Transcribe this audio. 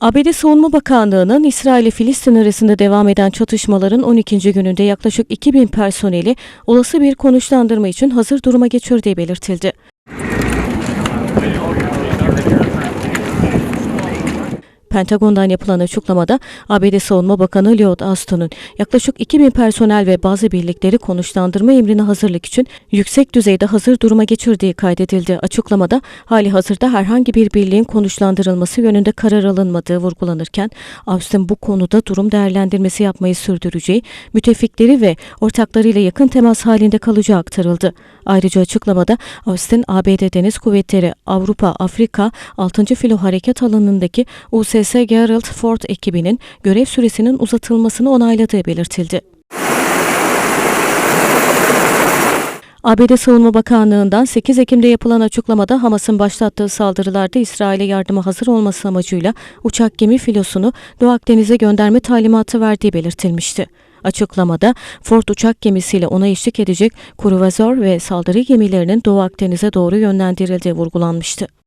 ABD Savunma Bakanlığı'nın İsrail ile Filistin arasında devam eden çatışmaların 12. gününde yaklaşık 2000 personeli olası bir konuşlandırma için hazır duruma geçirdiği belirtildi. Pentagon'dan yapılan açıklamada ABD Savunma Bakanı Lloyd Austin'un yaklaşık 2000 personel ve bazı birlikleri konuşlandırma emrine hazırlık için yüksek düzeyde hazır duruma geçirdiği kaydedildi. Açıklamada hali hazırda herhangi bir birliğin konuşlandırılması yönünde karar alınmadığı vurgulanırken Austin bu konuda durum değerlendirmesi yapmayı sürdüreceği, müttefikleri ve ortaklarıyla yakın temas halinde kalacağı aktarıldı. Ayrıca açıklamada Austin ABD Deniz Kuvvetleri Avrupa Afrika 6. Filo Harekat Alanı'ndaki USS Gerald Ford ekibinin görev süresinin uzatılmasını onayladığı belirtildi. ABD Savunma Bakanlığı'ndan 8 Ekim'de yapılan açıklamada Hamas'ın başlattığı saldırılarda İsrail'e yardıma hazır olması amacıyla uçak gemi filosunu Doğu Akdeniz'e gönderme talimatı verdiği belirtilmişti. Açıklamada Ford uçak gemisiyle ona eşlik edecek kruvazör ve saldırı gemilerinin Doğu Akdeniz'e doğru yönlendirildiği vurgulanmıştı.